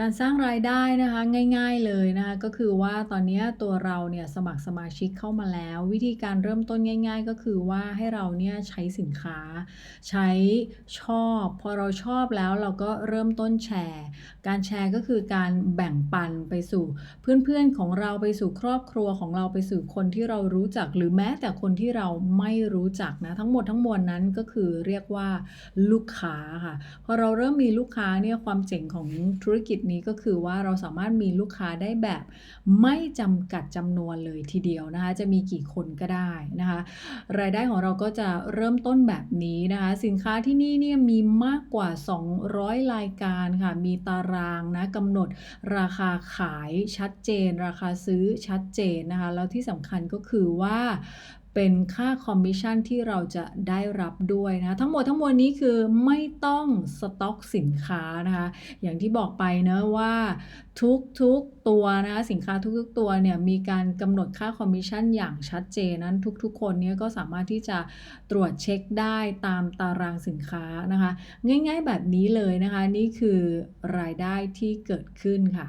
การสร้างรายได้นะคะง่ายๆเลยนะคะก็คือว่าตอนนี้ตัวเราเนี่ยสมัครสมาชิกเข้ามาแล้ว วิธีการเริ่มต้นง่าย ๆ ก็คือว่าให้เราเนี่ยใช้สินค้า ใช้ชอบ พอเราชอบแล้วเราก็เริ่มต้นแชร์ การแชร์ก็คือการแบ่งปันไปสู่เพื่อนๆของเราไปสู่ครอบครัวของเราไปสู่คนที่เรารู้จัก หรือแม้แต่คนที่เราไม่รู้จักนะทั้งหมดทั้งมวลนั้นก็คือเรียกว่าลูกค้าค่ะพอเราเริ่มมีลูกค้าเนี่ยความเจ๋งของธุรกิจนี้ก็คือว่าเราสามารถมีลูกค้าได้แบบไม่จำกัดจำนวนเลยทีเดียวนะคะ จะมีกี่คนก็ได้นะคะ รายได้ของเราก็จะเริ่มต้นแบบนี้นะคะ สินค้าที่นี่เนี่ยมีมากกว่า 200 รายการค่ะ มีตารางนะกำหนดราคาขายชัดเจน ราคาซื้อชัดเจนนะคะ แล้วที่สำคัญก็คือว่า เป็นค่าคอมมิชชั่นที่เราจะได้รับด้วยนะ ทั้งหมดทั้งมวลนี้คือไม่ต้องสต็อกสินค้านะคะ อย่างที่บอกไปเนอะว่าทุกๆตัวนะคะสินค้าทุกๆตัวเนี่ยมีการกำหนดค่าคอมมิชชั่นอย่างชัดเจนนั้นทุกๆ คนเนี่ยก็สามารถที่จะตรวจเช็คได้ตามตารางสินค้านะคะ ง่ายๆแบบนี้เลยนะคะ นี่คือรายได้ที่เกิดขึ้นค่ะ